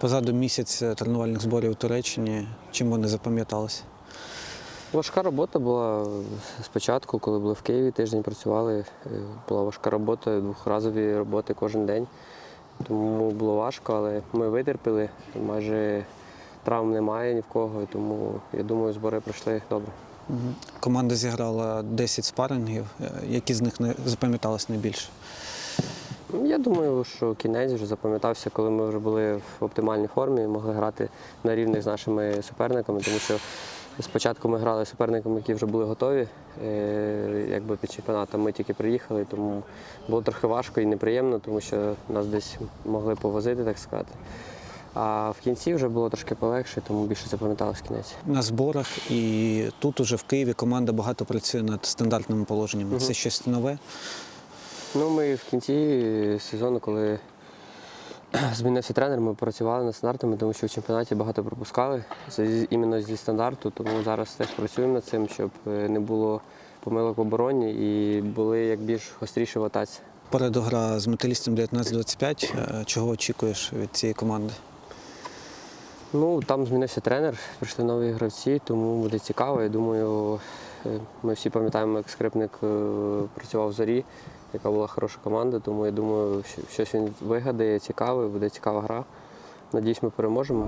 Позаду місяць е, тренувальних зборів у Туреччині. Чим вони запам'яталися? Важка робота була спочатку, коли були в Києві, тиждень працювали. е, Була важка робота, двохразові роботи кожен день. Тому було важко, але ми витерпіли. Майже травм немає ні в кого, тому я думаю, збори пройшли добре. Команда зіграла 10 спарингів. Е, Які з них не запам'ятались найбільше? Я думаю, що кінець вже запам'ятався, коли ми вже були в оптимальній формі, і могли грати на рівних з нашими суперниками, тому що спочатку ми грали з суперниками, які вже були готові. е, Якби під чемпіонатом ми тільки приїхали, тому було трохи важко і неприємно, тому що нас десь могли повозити, так сказати. А в кінці вже було трошки полегше, тому більше запам'яталось кінець. На зборах і тут, уже в Києві, команда багато працює над стандартними положеннями. Це щось нове. Ну, ми в кінці сезону, коли змінився тренер, ми працювали над стандартами, тому що в чемпіонаті багато пропускали іменно зі стандарту. Тому зараз теж працюємо над цим, щоб е, не було помилок в обороні і були як більш гостріші в атаці. Попереду гра з металістом 19-25. Е, Чого очікуєш від цієї команди? Ну, там змінився тренер, прийшли нові гравці, тому буде цікаво. Я думаю, е, ми всі пам'ятаємо, як скрипник працював в зорі, яка була хороша команда, тому я думаю, що щось він вигадає, цікаве, буде цікава гра. Надіюсь, ми переможемо.